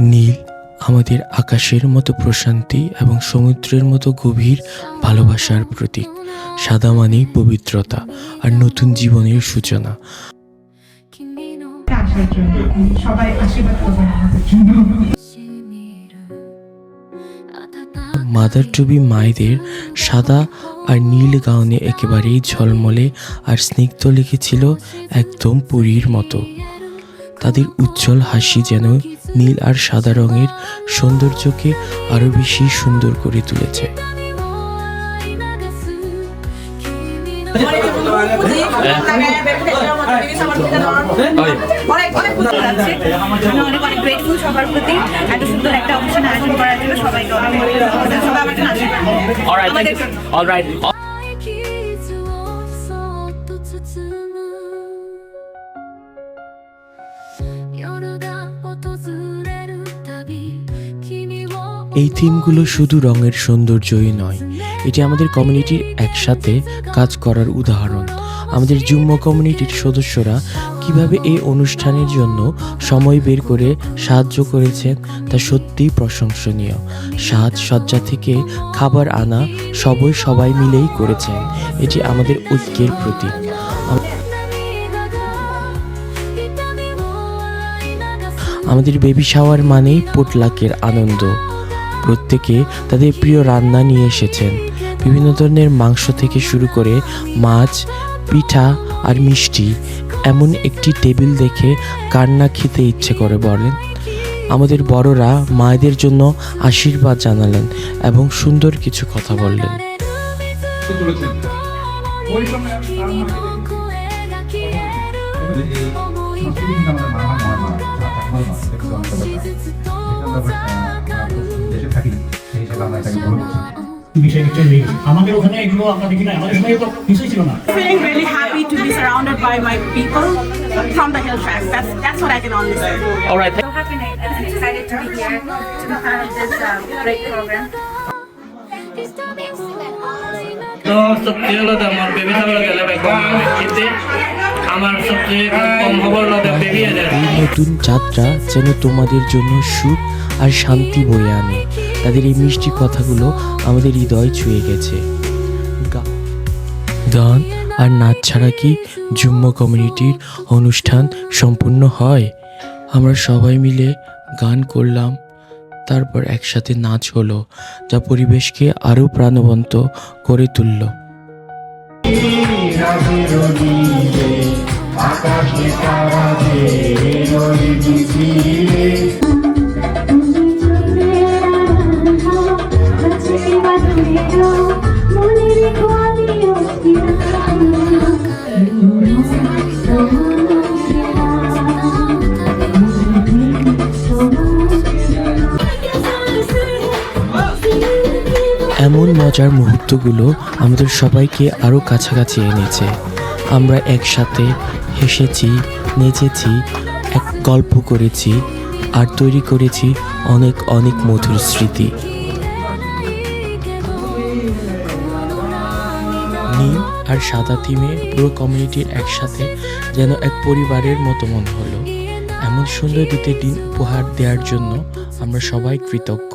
নীল আমাদের আকাশের মতো প্রশান্তি এবং সমুদ্রের মতো গভীর ভালোবাসার প্রতীক। সাদা মানেই পবিত্রতা আর নতুন জীবনের সূচনা। সবাই আশীর্বাদ মাদার টুবি মায়েদের সাদা আর নীল গাউনে একেবারেই ঝলমলে আর স্নিগ্ধ লিখেছিল একদম পুরীর মতো। তাদের উজ্জ্বল হাসি যেন নীল আর সাদা রঙের সৌন্দর্যকে আরও বেশি সুন্দর করে তুলেছে। অনেক অনেক ভালো লাগছে এই থিমগুলো শুধু রঙের সৌন্দর্যই নয়, এটি আমাদের কমিউনিটির একসাথে কাজ করার উদাহরণ। আমাদের যুম্ম কমিউনিটির সদস্যরা কীভাবে এই অনুষ্ঠানের জন্য সময় বের করে সাহায্য করেছেন তা সত্যিই প্রশংসনীয়। সাজ সজ্জা থেকে খাবার আনা সবই সবাই মিলেই করেছেন, এটি আমাদের ঐক্যের প্রতীক। আমাদের বেবি শাওয়ার মানেই পোটলাকের আনন্দ। প্রত্যেকে তাদের প্রিয় রান্না নিয়ে এসেছেন। বিভিন্ন ধরনের মাংস থেকে শুরু করে মাছ, পিঠা আর মিষ্টি, এমন একটি টেবিল দেখে কান্না খেতে ইচ্ছে করে বলেন। আমাদের বড়রা মায়েদের জন্য আশীর্বাদ জানালেন এবং সুন্দর কিছু কথা বললেন। কিন্তু আমাদের মামা আমরা এটাকে গ্রহণ বিষয় নিশ্চয়ই নেই আমাদের ওখানে এগুলো আমরা দেখি না আমাদের সময় তো কিছুই ছিল না Feeling really happy to be surrounded by my people from the hill track. That's that's what I can honestly say. All right. So happy night and excited to be here to be part of this um, great program. তো সত্যি হলো আমার baby থাকলে গেলে একদম শীতে আমার সবচেয়ে কম খবর হলো বেবি এদের নতুন যাত্রা যেন তোমাদের জন্য সুখ আর শান্তি বয়ে আনে তাদের এই মিষ্টি কথাগুলো আমাদের হৃদয় ছুঁয়ে গেছে। গান আর নাচ ছাড়া কি জুম্ম কমিউনিটির অনুষ্ঠান সম্পূর্ণ হয়? আমরা সবাই মিলে গান করলাম, তারপর একসাথে নাচ হলো, যা পরিবেশকে আরও প্রাণবন্ত করে তুলল। এমন মজার মুহূর্তগুলো আমাদের সবাইকে আরও কাছাকাছি এনেছে। আমরা একসাথে হেসেছি, নেচেছি, এক গল্প করেছি আর তৈরি করেছি অনেক অনেক মধুর স্মৃতি। নীল আর সাদা থিমে পুরো কমিউনিটির একসাথে যেন এক পরিবারের মতো মনে হলো। এমন সুন্দর দুটি দিন উপহার দেওয়ার জন্য আমরা সবাই কৃতজ্ঞ।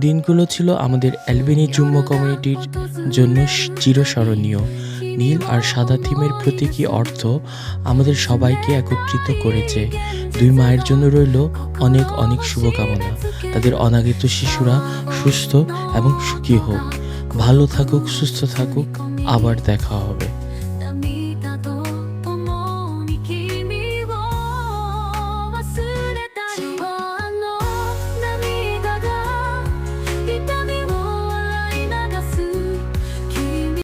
দিনগুলো ছিল আমাদের অ্যালবেনি জুম্ম কমিউনিটির জন্য চিরস্মরণীয়। নীল আর সাদা থিমের প্রতীকী অর্থ আমাদের সবাইকে একত্রিত করেছে। দুই মায়ের জন্য রইল অনেক অনেক শুভকামনা। তাদের অনাগত শিশুরা সুস্থ এবং সুখী হোক। ভালো থাকুক, সুস্থ থাকুক, আবার দেখা হবে।